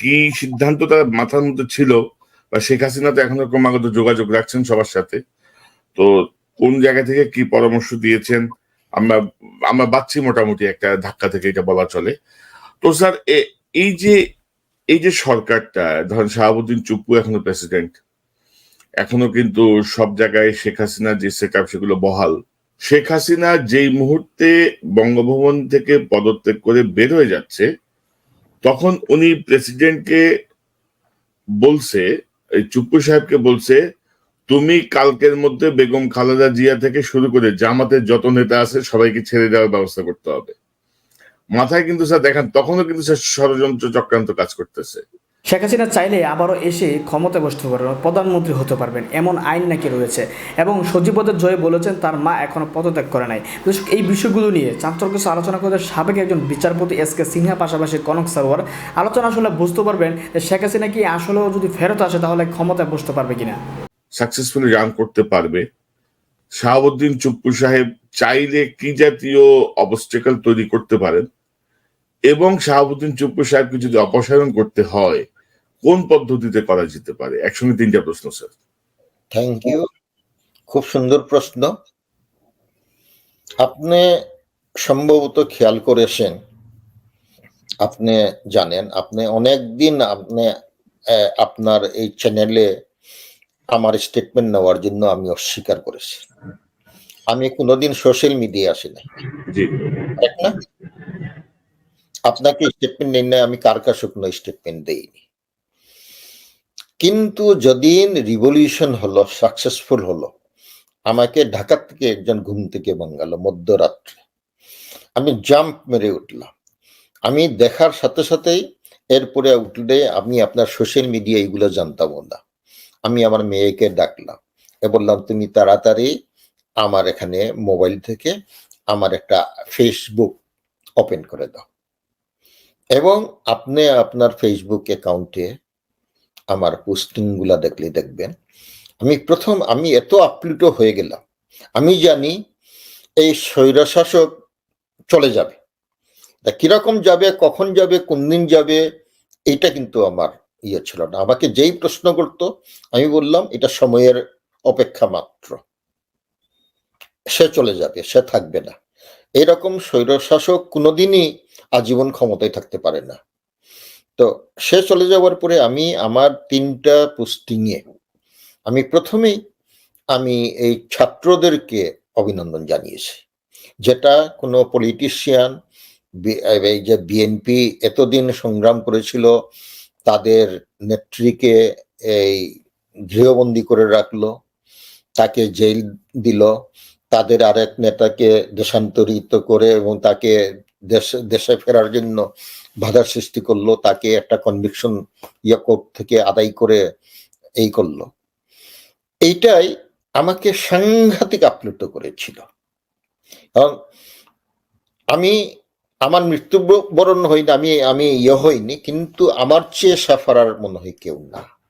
কি সিদ্ধান্ত তার মাথার মধ্যে ছিল? বা শেখ হাসিনা তো এখনও ক্রমাগত যোগাযোগ রাখছেন সবার সাথে। তো কোন জায়গা থেকে কি পরামর্শ দিয়েছেন? আমরা আমরা বাচ্চি মোটামুটি একটা ধাক্কা থেকে এটা বলা চলে। তো স্যার এই যে এই যে সরকারটা, ধরেন শাহাবুদ্দিন চুপ্পু এখনও প্রেসিডেন্ট। এখনও কিন্তু সব জায়গায় শেখ হাসিনা যে সেট আপ সেগুলো বহাল। শেখ হাসিনা যেই মুহূর্তে বঙ্গভবন থেকে পদত্যাগ করে বের হয়ে যাচ্ছে তখন উনি প্রেসিডেন্টকে বলছে চুপ্পু সাহেবকে বলছে, তুমি কালকের মধ্যে বেগম খালেদা জিয়া থেকে শুরু করে জামাতের যত নেতা আছে সবাইকে ছেড়ে দেওয়ার ব্যবস্থা করতে হবে। মাথায় কিন্তু স্যার দেখেন, তখনও কিন্তু স্যার ষড়যন্ত্র চক্রান্ত কাজ করতেছে। শেখ হাসিনা চাইলে আবারও এসে ক্ষমতায় বসতে পারবেন প্রধানমন্ত্রী হতে পারবেন, এমন আইন নাকি রয়েছে? এবং সজীবদের জয় বলেছেন, তার মা এখনও পদত্যাগ করে নাই। এই বিষয়গুলো নিয়ে চাঞ্চল্য কিছু আলোচনা করে সাবেক একজন বিচারপতি এস কে সিনহা, পাশাপাশি কনক সারোয়ার আলোচনা আসলে বুঝতে পারবেন যে শেখ হাসিনা কি আসলেও যদি ফেরত আসে, তাহলে ক্ষমতায় বসতে পারবে কিনা। সাকসেসফুলি রান করতে পারবে। শাহাবুদ্দিন চুপ্পু সাহেব চাইলে কি জাতীয় অবস্টেকল তৈরি করতে পারেন? এবং শাহাবুদ্দিন চুপ্পু সাহেবকে যদি অপসারণ করতে হয় কোন পদ্ধতিতে করা যেতে পারে? একসঙ্গে তিনটা প্রশ্ন স্যার। থ্যাংক ইউ খুব সুন্দর প্রশ্ন। আপনি সম্ভবত খেয়াল করেছেন আপনি জানেন আপনি অনেক দিন আপনি আপনার এই চ্যানেলে আমার স্টেটমেন্ট নেওয়ার জন্য আমি অস্বীকার করেছি। আমি কোনোদিন সোশ্যাল মিডিয়া আসি ঠিক না? আপনাকে স্টেটমেন্ট নেই না আমি কার কাছে কোনো স্টেটমেন্ট দেইনি। কিন্তু যেদিন রিভলিউশন হলো সাকসেসফুল হলো, আমাকে ঢাকা থেকে একজন ঘুম থেকে ভাঙালো মধ্যরাত্রে। আমি জাম্প মেরে উঠলাম। আমি দেখার সাথে সাথেই এরপরে উঠলে আমি আপনার সোশ্যাল মিডিয়া এগুলো জানতাম না। আমি আমার মেয়েকে ডাকলাম এ বললাম, তুমি তাড়াতাড়ি আমার এখানে মোবাইল থেকে আমার একটা ফেসবুক ওপেন করে দাও। এবং আপনি আপনার ফেসবুক অ্যাকাউন্টে আমার পোস্টিংগুলা দেখলে দেখবেন। আমি প্রথম, আমি এত আপ্লুত হয়ে গেলাম। আমি জানি এই স্বৈরশাসক চলে যাবে। তা কীরকম যাবে, কখন যাবে, কোন দিন যাবে এটা কিন্তু আমার ইয়ে ছিল না। আমাকে যেই প্রশ্ন করতো, আমি বললাম, এটা সময়ের অপেক্ষা মাত্র। সে চলে যাবে, সে থাকবে না। এরকম স্বৈরশাসক কোনোদিনই আজীবন ক্ষমতায় থাকতে পারে না। তো সে চলে যাওয়ার পরে আমি আমার তিনটা পোস্টিংয়ে আমি প্রথমেই আমি এই ছাত্রদেরকে অভিনন্দন জানিয়েছি। যেটা কোনো পলিটিশিয়ান এই যে বিএনপি এতদিন সংগ্রাম করেছিল, তাদের নেত্রীকে এই গৃহবন্দী করে রাখল, তাকে জেল দিল, তাদের আরেক নেতাকে দেশান্তরিত করে এবং তাকে দেশে দেশে ফেরার জন্য বাধার সৃষ্টি করল, তাকে একটা কনভিকশন ইয়ে থেকে আদায় করে এই করল। এইটাই আমাকে সাংঘাতিক আপ্লুত করেছিল। কারণ আমি, আমার মৃত্যু মৃত্যুবরণ হইনি আমি আমি ইয়ে হইনি, কিন্তু আমার চেয়ে সাফারার মনে হয় কেউ না।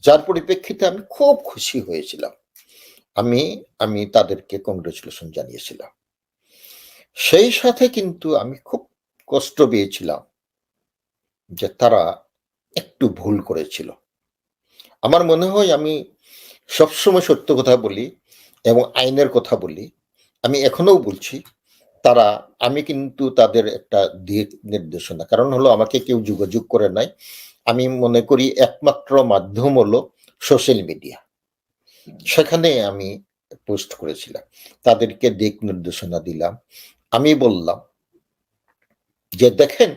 যার পরিপ্রেক্ষিতে আমি খুব খুশি হয়েছিলাম। আমি আমি তাদেরকে কংগ্রেচুলেশন জানিয়েছিলাম। সেই সাথে কিন্তু আমি খুব কষ্ট পেয়েছিলাম যে তারা একটু ভুল করেছিল। আমার মনে হয় আমি সবসময় সত্য কথা বলি এবং আইনের কথা বলি। আমি এখনও বলছি, তারা, আমি কিন্তু তাদের একটা দিক নির্দেশনা, কারণ হলো আমাকে কেউ যোগাযোগ করে নাই। আমি মনে করি একমাত্র মাধ্যম হলো সোশ্যাল মিডিয়া। সেখানে আমি পোস্ট করেছিলাম, তাদেরকে দিক নির্দেশনা দিলাম। আমি বললাম যে দেখেন,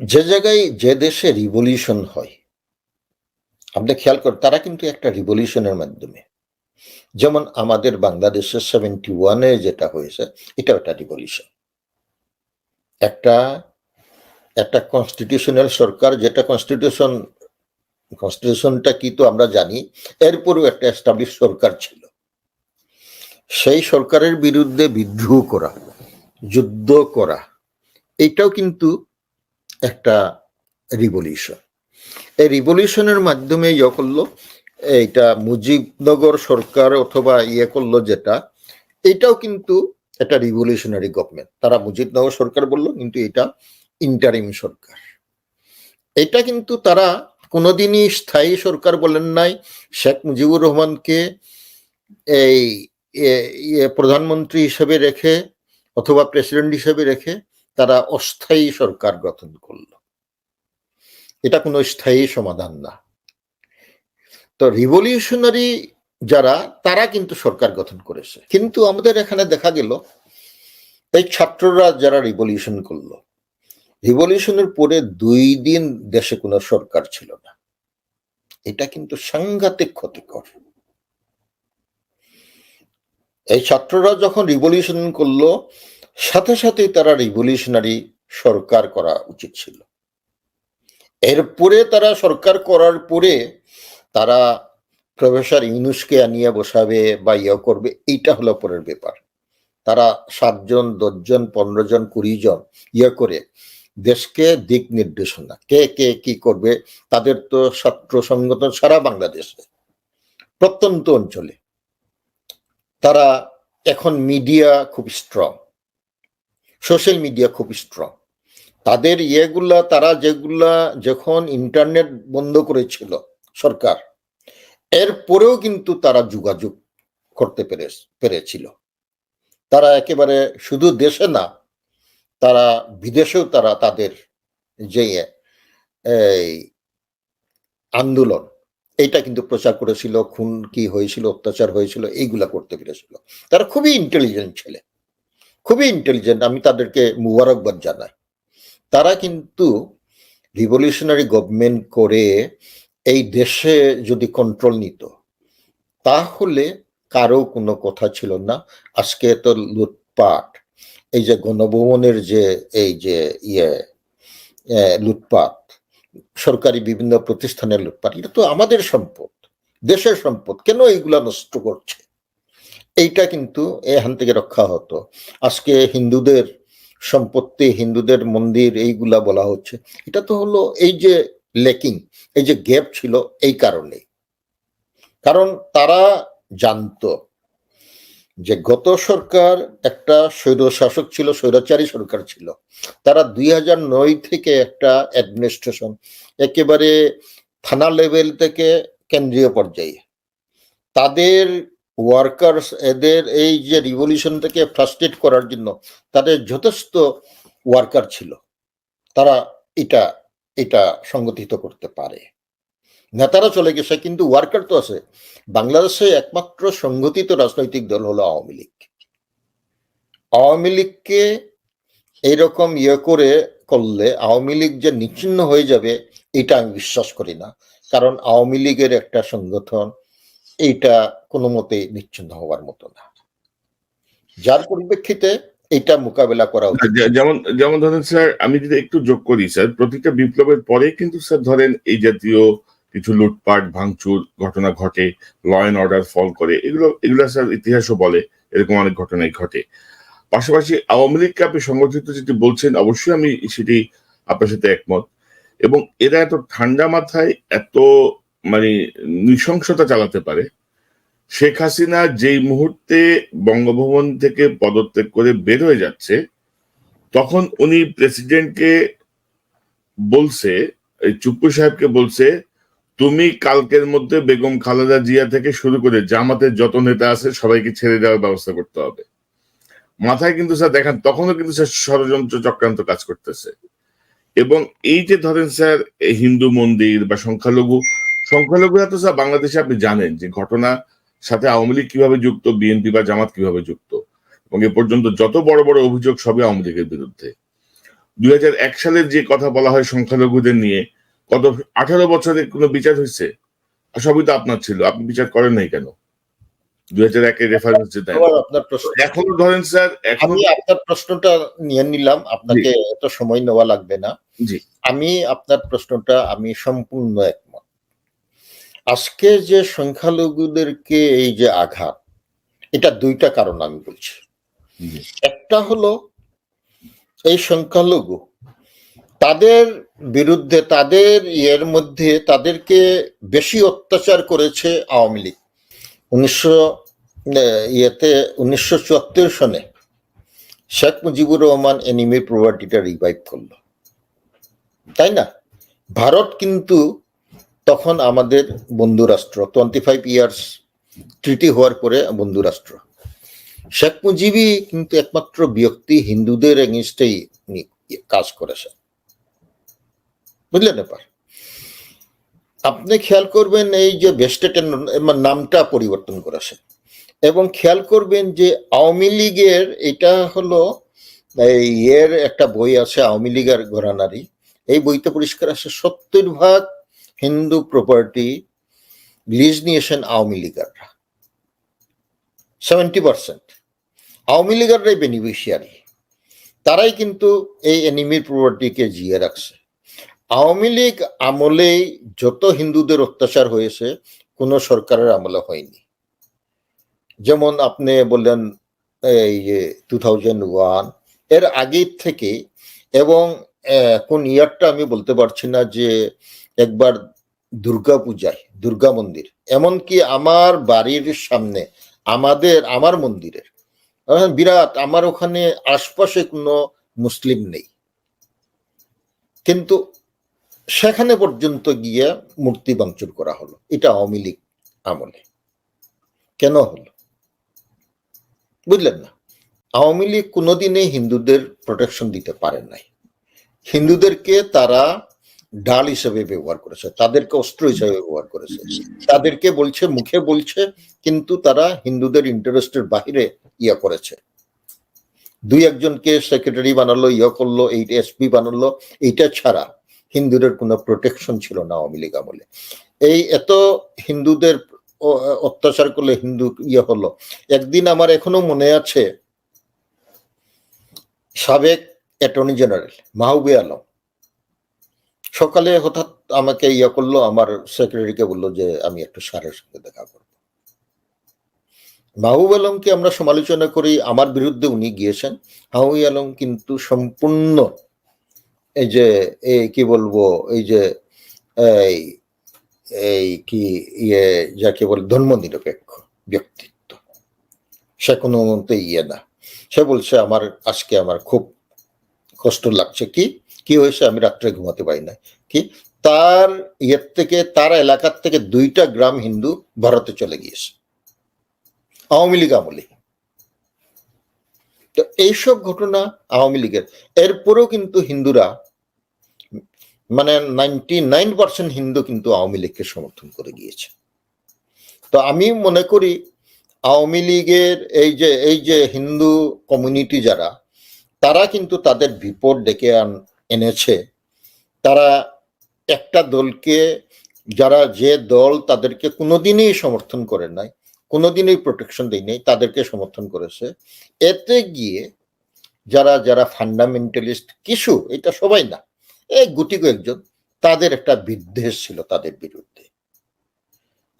যে জায়গায় যে দেশে রিভলিউশন হয়, আপনি খেয়াল করেন তারা কিন্তু একটা রিভলিউশনের মাধ্যমে। যেমন আমাদের বাংলাদেশের সেভেন্টি ওয়ানে যেটা হয়েছে এটা একটা রিভলিউশন একটা একটা কনস্টিটিউশনাল সরকার, যেটা কনস্টিটিউশন কনস্টিটিউশনটা কি তো আমরা জানি, এরপরেও একটা এস্টাবলিশ সরকার ছিল। সেই সরকারের বিরুদ্ধে বিদ্রোহ করা, যুদ্ধ করা, এটাও কিন্তু একটা রিভলিউশন এই রিভলিউশনের মাধ্যমে ইয়ে করল, এইটা মুজিবনগর সরকার অথবা ইয়ে করল যেটা, এটাও কিন্তু এটা রিভলিউশনারি গভর্নমেন্ট তারা মুজিবনগর সরকার বলল, কিন্তু এটা ইন্টারিম সরকার। এটা কিন্তু তারা কোনোদিনই স্থায়ী সরকার বলেন নাই। শেখ মুজিবুর রহমানকে এই প্রধানমন্ত্রী হিসেবে রেখে অথবা প্রেসিডেন্ট হিসেবে রেখে তারা অস্থায়ী সরকার গঠন করল। এটা কোনো স্থায়ী সমাধান না। তো রিভলিউশনারি যারা, তারা কিন্তু সরকার গঠন করেছে। কিন্তু আমাদের এখানে দেখা গেল, এই ছাত্ররা যারা রিভলিউশন করল রিভলিউশনের পরে দুই দিন দেশে কোনো সরকার ছিল না। এটা কিন্তু সাংঘাতিক ক্ষতিকর। এই ছাত্ররা যখন রিভলিউশন করল, সাথে সাথেই তারা রিভলিউশনারি সরকার করা উচিত ছিল। এরপরে তারা সরকার করার পরে তারা প্রফেসর ইউনুসকে আনিয়ে বসাবে বা ইয়ে করবে, এইটা হলো পরের ব্যাপার। তারা সাতজন, দশজন পনেরো জন কুড়ি জন ইয়ে করে দেশকে দিক নির্দেশনা, কে কে, কি করবে, তাদের তো ছাত্র সংগঠন সারা বাংলাদেশে, প্রত্যন্ত অঞ্চলে। তারা এখন মিডিয়া খুব স্ট্রং সোশ্যাল মিডিয়া খুব স্ট্রং তাদের ইয়েগুলা, তারা যেগুলা যখন ইন্টারনেট বন্ধ করেছিল সরকার এরপরেও কিন্তু তারা যোগাযোগ করতে পেরে পেরেছিল। তারা একেবারে শুধু দেশে না, তারা বিদেশেও তারা তাদের যে এই আন্দোলন এইটা কিন্তু প্রচার করেছিল খুন কি হয়েছিল, অত্যাচার হয়েছিল, এইগুলা করতে পেরেছিল। তারা খুবই ইন্টেলিজেন্ট ছেলে। খুবই ইন্টেলিজেন্ট আমি তাদেরকে মুবারকবাদ জানাই। তারা কিন্তু রিভলিউশনারি গভর্নমেন্ট করে এই দেশে যদি কন্ট্রোল নিত, তাহলে কারও কোনো কথা ছিল না। আজকে তো লুটপাট, এই যে গণভবনের যে, এই যে ইয়ে লুটপাট সরকারি বিভিন্ন প্রতিষ্ঠানের লুটপাট এটা তো আমাদের সম্পদ, দেশের সম্পদ। কেন এইগুলা নষ্ট করছে? এইটা কিন্তু এখান থেকে রক্ষা হতো। আজকে হিন্দুদের সম্পত্তি, হিন্দুদের মন্দির এইগুলা বলা হচ্ছে। এটা তো হলো এই যে লেকিং, এই যে গ্যাপ ছিল এই কারণে। কারণ তারা জানতো যে গত সরকার একটা স্বৈর শাসক ছিল, স্বৈরাচারী সরকার ছিল। তারা দুই হাজার নয় থেকে একটা অ্যাডমিনিস্ট্রেশন একেবারে থানা লেভেল থেকে কেন্দ্রীয় পর্যায়ে। তাদের ওয়ার্কার্স এদের এই যে রিভলিউশন থেকে ফ্রাস্ট্রেট করার জন্য তাদের যথেষ্ট ওয়ার্কার ছিল। তারা এটা এটা সংগঠিত করতে পারে। নেতারা চলে গেছে, কিন্তু ওয়ার্কার তো আছে। বাংলাদেশে একমাত্র সংগঠিত রাজনৈতিক দল হলো আওয়ামী লীগ। আওয়ামী লীগকে এইরকম ইয়ে করে করলে, আওয়ামী লীগ যে নিচ্ছিন্ন হয়ে যাবে, এটা আমি বিশ্বাস করি না। কারণ আওয়ামী লীগের একটা সংগঠন এইটা কোনো মতেই নিচ্ছিন্ন হওয়ার মতো না। যার পরিপ্রেক্ষিতে এটা মোকাবেলা করা উচিত। যেমন যেমন ধরেন স্যার, আমি যদি একটু যোগ করি, স্যার, প্রতিটা বিপ্লবের পরে কিন্তু, স্যার, ধরেন এই জাতীয় কিছু লুটপাট, ভাঙচুর ঘটনা ঘটে ল অ্যান্ড অর্ডার ফল করে, এগুলো এগুলো স্যার ইতিহাসও বলে, এরকম অনেক ঘটনাই ঘটে। পাশাপাশি আওয়ামী লীগকে আপনি সংগঠিত যেটি বলছেন, অবশ্যই আমি সেটি আপনার সাথে একমত। এবং এরা এত ঠান্ডা মাথায় এত মানে নৃশংসতা চালাতে পারে, শেখ হাসিনা যেই মুহূর্তে বঙ্গভবন থেকে পদত্যাগ করে বের হয়ে যাচ্ছে, তখন উনি প্রেসিডেন্টকে বলছে চুপ্পু সাহেবকে বলছে তুমি কালকের মধ্যে বেগম খালেদা জিয়া থেকে শুরু করে জামাতের যত নেতা আছে, সবাইকে ছেড়ে দেওয়ার ব্যবস্থা করতে হবে। মাথায় কিন্তু স্যার, দেখেন, তখনও কিন্তু স্যার ষড়যন্ত্র চক্রান্ত কাজ করতেছে। এবং এই যে ধরেন স্যার হিন্দু মন্দির বা সংখ্যালঘু, সংখ্যালঘুরা তো স্যার বাংলাদেশে আপনি জানেন যে ঘটনা সাথে আওয়ামী লীগ কীভাবে যুক্ত, বিএনপি বা জামাত কীভাবে যুক্ত। এবং এ পর্যন্ত যত বড় বড় অভিযোগ সবই আওয়ামী লীগের বিরুদ্ধে। দুই হাজার এক সালের যে কথা বলা হয় সংখ্যালঘুদের নিয়ে গত আঠারো বছরে কোনো বিচার হয়েছে? সবই তো আপনার ছিল আপনি বিচার করেন নাই কেন? দুই হাজার একের রেফারেন্স যে দেন। আপনার প্রশ্ন। এখনও ধরেন স্যার আমি আপনার প্রশ্নটা নিয়ে নিলাম আপনাকে এত সময় নেওয়া লাগবে না। জি। আমি আপনার প্রশ্নটা আমি সম্পূর্ণ একমত। আজকে যে সংখ্যালঘুদেরকে এই যে আঘাত এটা দুইটা কারণ আমি বলছি। একটা হলো এই সংখ্যালঘু তাদের বিরুদ্ধে, তাদের ইয়ের মধ্যে তাদেরকে বেশি অত্যাচার করেছে আওয়ামী লীগ। উনিশশো ইয়েতে উনিশশো চুয়াত্তর সনে শেখ মুজিবুর রহমান এনিমি প্রপার্টিটা রিভাইভ করল। তাই না? ভারত কিন্তু তখন আমাদের বন্ধু রাষ্ট্র টোয়েন্টি ফাইভ ইয়ার্স ট্রিটি হওয়ার পরে বন্ধু রাষ্ট্র শেখ মুজিবই কিন্তু একমাত্র ব্যক্তি হিন্দুদের এগেনস্টেই কাজ করেছে। বুঝলেন ব্যাপার? আপনি খেয়াল করবেন এই যে বেস্টেটের নামটা পরিবর্তন করেছে এবং খেয়াল করবেন যে আওয়ামী লীগের এটা হলো এর একটা বই আছে, আওয়ামী লীগের ঘরানারি এই বইতে পরিষ্কার আছে সত্তর ভাগ হিন্দু প্রপার্টি লিজ নিয়েছেন আওয়ামী লীগাররা। সেভেন্টি পার্সেন্ট আওয়ামী লীগাররাই বেনিফিশিয়ারি তারাই কিন্তু এই এনিমির প্রপার্টিকে জিয়ে রাখছে। আওয়ামী লীগ আমলেই যত হিন্দুদের অত্যাচার হয়েছে, কোনো সরকারের আমলে হয়নি। যেমন আপনি বললেন, এই যে টু থাউজেন্ড ওয়ানের আগের থেকে এবং কোন ইয়ারটা আমি বলতে পারছি না যে একবার দুর্গা পূজায়, দুর্গা মন্দির। এমনকি আমার বাড়ির সামনে, আমাদের, আমার মন্দিরের বিরাট, আমার ওখানে আশপাশে কোনো মুসলিম নেই। কিন্তু সেখানে পর্যন্ত গিয়ে মূর্তি ভাঙচুর করা হলো। এটা আওয়ামী লীগ আমলে। কেন হলো? বুঝলেন না। আওয়ামী লীগ কোনোদিনই হিন্দুদের প্রোটেকশন দিতে পারে নাই। হিন্দুদেরকে তারা ডাল হিসেবে ব্যবহার করেছে, তাদেরকে অস্ত্র হিসেবে ব্যবহার করেছে, তাদেরকে বলছে, মুখে বলছে, কিন্তু তারা হিন্দুদের ইন্টারেস্টের বাহিরে ইয়া করেছে। দুই একজনকে সেক্রেটারি বানালো, ইয়া করল, এই এসপি বানালো, এইটা ছাড়া হিন্দুদের কোনো প্রোটেকশন ছিল না আওয়ামী লীগ আমলে। এই এত হিন্দুদের অত্যাচার করলে হিন্দু ইয়ে হলো। একদিন আমার এখনও মনে আছে, সাবেক অ্যাটর্নি জেনারেল মাহবুবে আলম, সকালে হঠাৎ আমাকে ইয়ে করল, আমার সেক্রেটারিকে বলল যে আমি একটু স্যারের সঙ্গে দেখা করব। মাহবুব আলমকে আমরা সমালোচনা করি, আমার বিরুদ্ধে উনি গিয়েছেন। মাহবুব আলম কিন্তু সম্পূর্ণ এই যে এই কি বলব, এই যে, এই এই কি ইয়ে যাকে বলে ধর্ম নিরপেক্ষ ব্যক্তিত্ব। সে কোনো মতে ইয়ে না। সে বলছে, আমার, আজকে আমার খুব কষ্ট লাগছে। কি? কি হয়েছে? আমি রাত্রে ঘুমাতে পারি না কি? তার ইয়ের থেকে, তার এলাকার থেকে দুইটা গ্রাম হিন্দু ভারতে চলে গিয়েছে। আওয়ামী লীগ আমলে। তো এইসব ঘটনা আওয়ামী লীগের। এরপরেও কিন্তু হিন্দুরা মানে নাইনটি নাইন পার্সেন্ট হিন্দু কিন্তু আওয়ামী লীগকে সমর্থন করে গিয়েছে। তো আমি মনে করি আওয়ামী লীগের এই যে এই যে হিন্দু কমিউনিটি যারা, তারা কিন্তু তাদের বিপদ ডেকে আন- এনেছে। তারা একটা দলকে, যারা যে দল তাদেরকে কোনোদিনই সমর্থন করে নাই কোনোদিনই প্রোটেকশন দেয় নাই, তাদেরকে সমর্থন করেছে। এতে গিয়ে যারা যারা ফান্ডামেন্টালিস্ট কিছু এটা সবাই না, এই গুটি কয়েকজন, তাদের একটা বিদ্বেষ ছিল তাদের বিরুদ্ধে।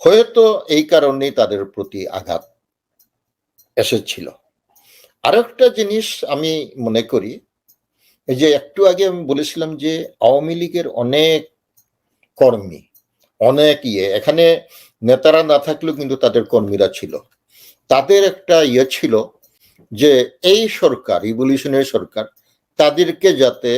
হয়তো এই কারণেই তাদের প্রতি আঘাত এসেছিল। আরেকটা জিনিস আমি মনে করি যে একটু আগে আমি বলেছিলাম যে আওয়ামী লীগের অনেক কর্মী, অনেক ইয়ে এখানে নেতারা না থাকলেও কিন্তু তাদের কর্মীরা ছিল। তাদের একটা ইয়ে ছিল যে এই সরকার রিভলিউশনারি সরকার, তাদেরকে যাতে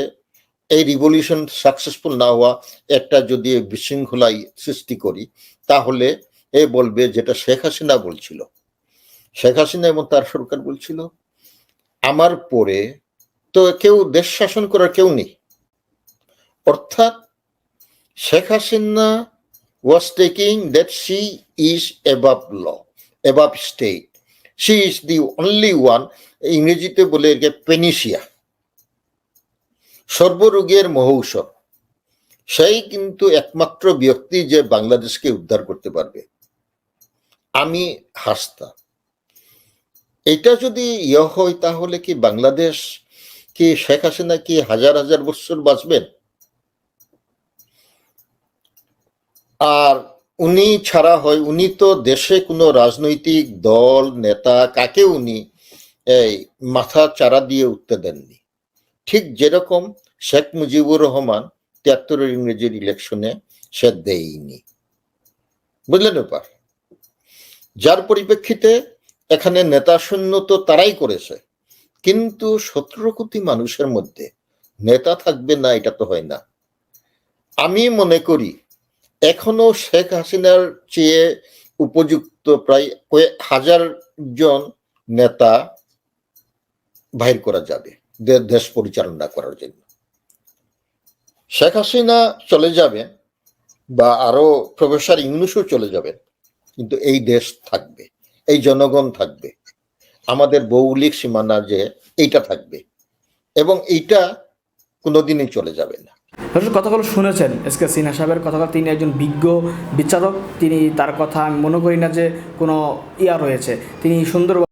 এই রিভলিউশন সাকসেসফুল না হওয়া একটা যদি বিশৃঙ্খলা সৃষ্টি করি, তাহলে এ বলবে যেটা শেখ হাসিনা বলছিল। শেখ হাসিনা এবং তার সরকার বলছিল, আমার পরে তো কেউ দেশ শাসন করার কেউ নেই। অর্থাৎ Sheikh Hasina was taking that she is above law, above state. She is the only one, ইংরেজিতে বলে একে পেনিসিয়া সর্বরোগের মহৌষধ। সেই কিন্তু একমাত্র ব্যক্তি যে বাংলাদেশকে উদ্ধার করতে পারবে। আমি হাসতাম এটা যদি ইয়ে হয় তাহলে কি বাংলাদেশ কি শেখ হাসিনা কি হাজার হাজার বছর বাঁচবেন? আর উনি ছাড়া হয়, উনি তো দেশে কোনো রাজনৈতিক দল, নেতা কাকে উনি এই মাথা চারা দিয়ে উঠতে দেননি? ঠিক যেরকম শেখ মুজিবুর রহমান তিয়াত্তরের ইংরেজির ইলেকশনে সে দেয়নি। বুঝলেন ব্যাপার? যার পরিপ্রেক্ষিতে এখানে নেতা শূন্য তো তারাই করেছে, কিন্তু সতেরো কোটি মানুষের মধ্যে নেতা থাকবে না, এটা তো হয় না। আমি মনে করি এখনও শেখ হাসিনার চেয়ে উপযুক্ত প্রায় হাজার জন নেতা বাহির করা যাবে দেশ পরিচালনা করার জন্য। শেখ হাসিনা চলে যাবেন বা আরও প্রফেসর ইউনুসও চলে যাবেন, কিন্তু এই দেশ থাকবে, এই জনগণ থাকবে, আমাদের ভৌগোলিক সীমানা যে, এইটা থাকবে এবং এইটা কোনোদিনই চলে যাবে না। দর্শক, কথাগুলো শুনেছেন এস কে সিনহা সাহেবের কথাগুলো। তিনি একজন বিজ্ঞ বিচারক তিনি তার কথা আমি মনে করি না যে কোনো ইয়া রয়েছে। তিনি সুন্দর